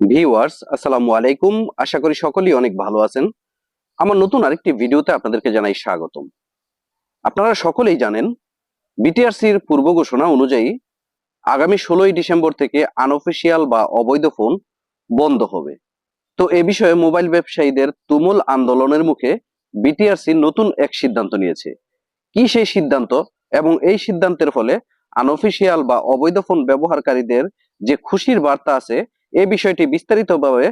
Viewers, আসসালামু আলাইকুম। আশা করি সকলেই অনেক ভালো আছেন। আমার নতুন আরেকটি ভিডিওতে আপনাদেরকে জানাই স্বাগতম। আপনারা সকলেই জানেন, বিটিআরসির পূর্ব ঘোষণা অনুযায়ী আগামী ষোলোই ডিসেম্বর থেকে আনঅফিসিয়াল বা অবৈধ ফোন বন্ধ হবে। তো এ বিষয়ে মোবাইল ব্যবসায়ীদের তুমুল আন্দোলনের মুখে বিটিআরসি নতুন এক সিদ্ধান্ত নিয়েছে। কি সেই সিদ্ধান্ত এবং এই সিদ্ধান্তের ফলে আনঅফিসিয়াল বা অবৈধ ফোন ব্যবহারকারীদের যে খুশির বার্তা আছে এই বিষয়টি বিস্তারিতভাবে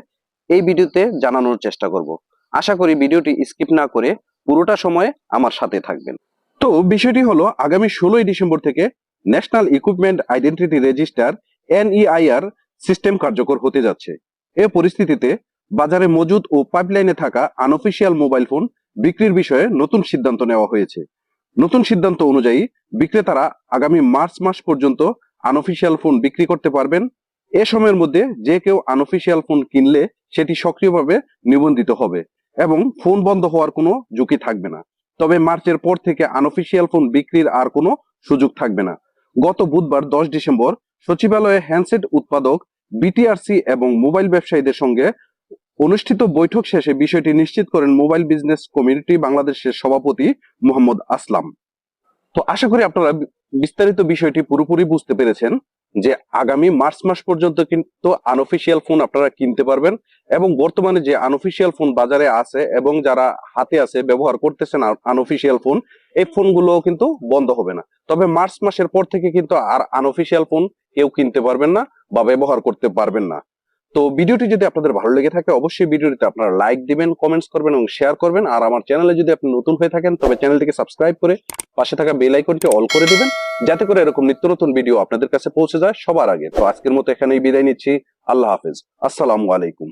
এই ভিডিওতে জানানোর চেষ্টা করব। আশা করি ভিডিওটি স্কিপ না করে পুরোটা সময় আমার সাথে থাকবেন। তো বিষয়টি হলো, আগামী ষোলোই ডিসেম্বর থেকে national equipment identity register NEIR system কার্যকর হতে যাচ্ছে। এ পরিস্থিতিতে বাজারে মজুদ ও পাইপলাইনে থাকা আনঅফিসিয়াল মোবাইল ফোন বিক্রির বিষয়ে নতুন সিদ্ধান্ত নেওয়া হয়েছে। নতুন সিদ্ধান্ত অনুযায়ী বিক্রেতারা আগামী মার্চ মাস পর্যন্ত আনঅফিসিয়াল ফোন বিক্রি করতে পারবেন এ সময়ের মধ্যে যে কেউ আনঅফিসিয়াল ফোন কিনলে সেটি সক্রিয়ভাবে নিবন্ধিত হবে এবং ফোন বন্ধ হওয়ার কোনো ঝুঁকি থাকবে না। তবে মার্চের পর থেকে আনঅফিসিয়াল ফোন বিক্রির আর কোনো সুযোগ থাকবে না। গত বুধবার দশ ডিসেম্বর সচিবালয়ে হ্যান্ডসেট উৎপাদক বিটিআরসি এবং মোবাইল ব্যবসায়ীদের সঙ্গে অনুষ্ঠিত বৈঠক শেষে বিষয়টি নিশ্চিত করেন মোবাইল বিজনেস কমিউনিটি বাংলাদেশের সভাপতি মোহাম্মদ আসলাম। তো আশা করি আপনারা বিস্তারিত বিষয়টি পুরোপুরি বুঝতে পেরেছেন। যে আগামী মার্চ মাস পর্যন্ত কিন্তু আনঅফিসিয়াল ফোন আপনারা কিনতে পারবেন এবং বর্তমানে যে আনঅফিসিয়াল ফোন বাজারে আছে এবং যারা হাতে আছে, ব্যবহার করতেছেন আনঅফিসিয়াল ফোন এই ফোনগুলো কিন্তু বন্ধ হবে না। তবে মার্চ মাসের পর থেকে কিন্তু আর আনঅফিসিয়াল ফোন কেউ কিনতে পারবেন না বা ব্যবহার করতে পারবেন না। তো ভিডিওটি যদি আপনাদের ভালো লেগে থাকে, অবশ্যই ভিডিওটিতে আপনারা লাইক দিবেন কমেন্টস করবেন এবং শেয়ার করবেন। আর আমার চ্যানেলে যদি আপনি নতুন হয়ে থাকেন, তবে চ্যানেলটিকে সাবস্ক্রাইব করে পাশে থাকা বেল আইকনটি অল করে দিবেন। যাতে করে এরকম নিত্য নতুন ভিডিও আপনাদের কাছে পৌঁছে যায় সবার আগে। তো আজকের মতো এখানেই বিদায় নিচ্ছি। আল্লাহ হাফেজ। আসসালামু আলাইকুম।